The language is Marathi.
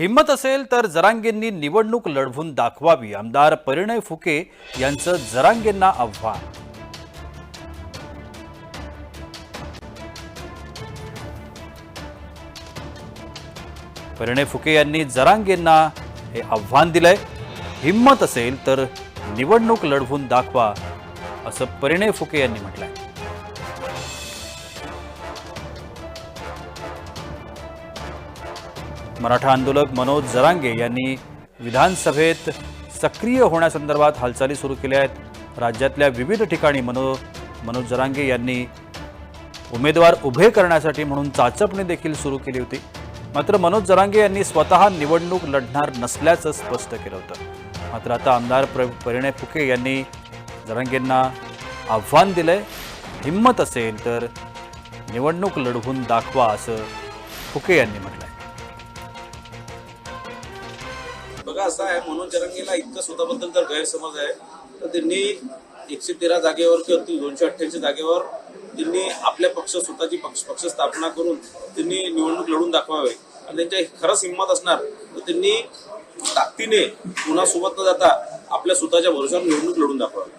हिंमत असेल तर जरांगेंनी निवडणूक लढवून दाखवावी आमदार परिणय फुके यांचं जरांगेंना आव्हान. परिणय फुके यांनी जरांगेंना हे आव्हान दिलंय. हिंमत असेल तर निवडणूक लढवून दाखवा असं परिणय फुके यांनी म्हटलंय. मराठा आंदोलक मनोज जरांगे यांनी विधानसभेत सक्रिय होण्यासंदर्भात हालचाली सुरू केल्या आहेत. राज्यातल्या विविध ठिकाणी मनो मनोज जरांगे यांनी उमेदवार उभे करण्यासाठी म्हणून चाचपणी देखील सुरू केली होती. मात्र मनोज जरांगे यांनी स्वतः निवडणूक लढणार नसल्याचं स्पष्ट केलं होतं. मात्र आता आमदार प्र परिणय फुके यांनी जरांगेंना आव्हान दिलंय हिंमत असेल तर निवडणूक लढवून दाखवा असं फुके यांनी म्हटलं बघा असं आहे मनोज जरांगेला इतकं स्वतःबद्दल जर गैरसमज आहे तर त्यांनी एकशे तेरा जागेवर किंवा ती दोनशे अठ्ठ्याऐंशी जागेवर त्यांनी आपल्या पक्ष स्वतःची पक्ष पक्ष स्थापना करून त्यांनी निवडणूक लढून दाखवावे. आणि त्यांच्या खरंच हिंमत असणार तर त्यांनी ताकदीने कुणासोबत न जाता आपल्या स्वतःच्या भरोशावर निवडणूक लढून दाखवावी.